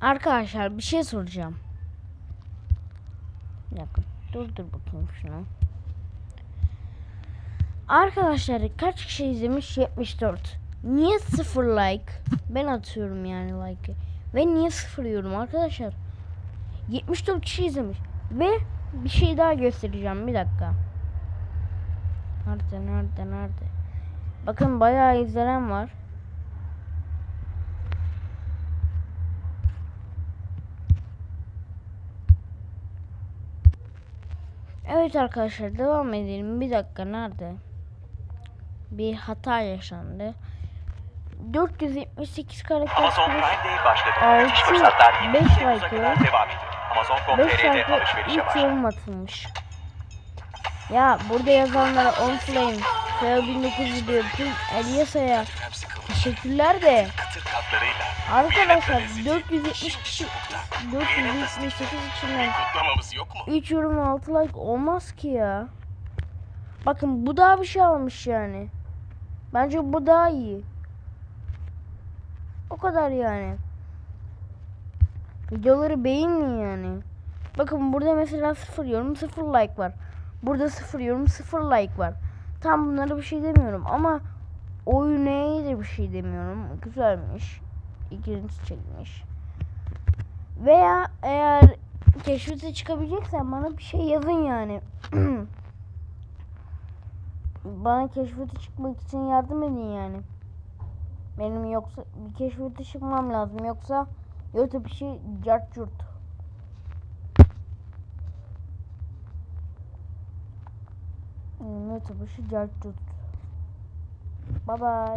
Arkadaşlar bir şey soracağım. Bir dur dur bakayım şunu. Arkadaşlar kaç kişi izlemiş? 74. Niye sıfır like? Ben atıyorum yani like'ı. Ve niye sıfır yorum arkadaşlar? 74 kişi izlemiş. Ve bir şey daha göstereceğim bir dakika. Nerede nerede nerede? Bakın bayağı izlenen var. Evet arkadaşlar devam edelim. Bir dakika nerede? Bir hata yaşandı. 478 karakter Amazon Prime Day başladı. Altı, Müthiş fırsatlar 22 beş Temmuz'a like kadar var. devam ediyor. 5 Amazon.com.tr'de alışverişe başladı. yorum atılmış. Ya burada yazanlara on flame, Feo 1900 diyor. Tüm Eliasa'ya teşekkürler de arkadaşlar 470 kişi 478 içinden kutlamamız yok mu? 3 yorum 6 like olmaz ki ya. Bakın bu daha bir şey almış yani. Bence bu daha iyi. O kadar yani. Videoları beğenin yani. Bakın burada mesela 0 yorum 0 like var. Burada 0 yorum 0 like var. Tam bunlara bir şey demiyorum ama oyunaya da bir şey demiyorum. Güzelmiş. İlginizi çekmiş. Veya eğer keşfete çıkabileceksen bana bir şey yazın yani. bana keşfete çıkmak için yardım edin yani. Benim yoksa bir keşfete çıkmam lazım yoksa YouTube işi cart curt. Hmm, YouTube işi cart curt. 拜拜。